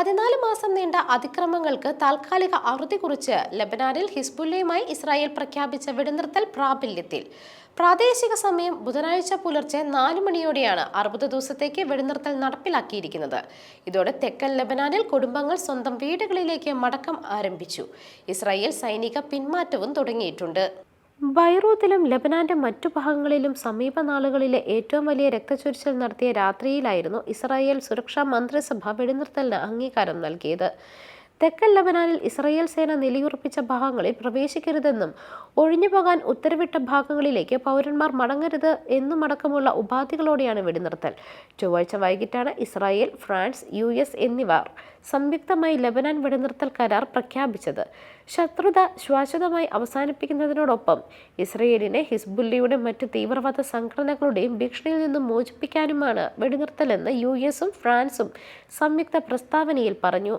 പതിനാല് മാസം നീണ്ട അതിക്രമങ്ങൾക്ക് താൽക്കാലിക അറുതി കുറിച്ച് ലബനാനിൽ ഹിസ്ബുല്ലയുമായി ഇസ്രായേൽ പ്രഖ്യാപിച്ച വെടിനിർത്തൽ പ്രാബല്യത്തിൽ. പ്രാദേശിക സമയം ബുധനാഴ്ച പുലർച്ചെ നാല് മണിയോടെയാണ് അറുപത് ദിവസത്തേക്ക് വെടിനിർത്തൽ നടപ്പിലാക്കിയിരിക്കുന്നത്. ഇതോടെ തെക്കൻ ലബനാനിൽ കുടുംബങ്ങൾ സ്വന്തം വീടുകളിലേക്ക് മടക്കം ആരംഭിച്ചു. ഇസ്രായേൽ സൈനിക പിന്മാറ്റവും തുടങ്ങിയിട്ടുണ്ട്. ബൈറൂത്തിലും ലബനാന്റെ മറ്റു ഭാഗങ്ങളിലും സമീപ നാളുകളിലെ ഏറ്റവും വലിയ രക്തച്ചൊരിച്ചിൽ നടത്തിയ രാത്രിയിലായിരുന്നു ഇസ്രായേൽ സുരക്ഷാ മന്ത്രിസഭ വെടിനിർത്തലിന് അംഗീകാരം നൽകിയത്. തെക്കൻ ലബനാനിൽ ഇസ്രയേൽ സേന നിലയുറപ്പിച്ച ഭാഗങ്ങളിൽ പ്രവേശിക്കരുതെന്നും ഒഴിഞ്ഞുപോകാൻ ഉത്തരവിട്ട ഭാഗങ്ങളിലേക്ക് പൗരന്മാർ മടങ്ങരുത് എന്നുമടക്കമുള്ള ഉപാധികളോടെയാണ് വെടിനിർത്തൽ. ചൊവ്വാഴ്ച വൈകിട്ടാണ് ഇസ്രായേൽ ഫ്രാൻസ് യു എസ് എന്നിവർ സംയുക്തമായി ലബനാൻ വെടിനിർത്തൽ കരാർ പ്രഖ്യാപിച്ചത്. ശത്രുത ശാശ്വതമായി അവസാനിപ്പിക്കുന്നതിനോടൊപ്പം ഇസ്രയേലിനെ ഹിസ്ബുല്ലിയുടെ മറ്റ് തീവ്രവാദ സംഘടനകളുടെയും ഭീഷണിയിൽ നിന്നും മോചിപ്പിക്കാനുമാണ് വെടിനിർത്തലെന്ന് യു എസും ഫ്രാൻസും സംയുക്ത പ്രസ്താവനയിൽ പറഞ്ഞു.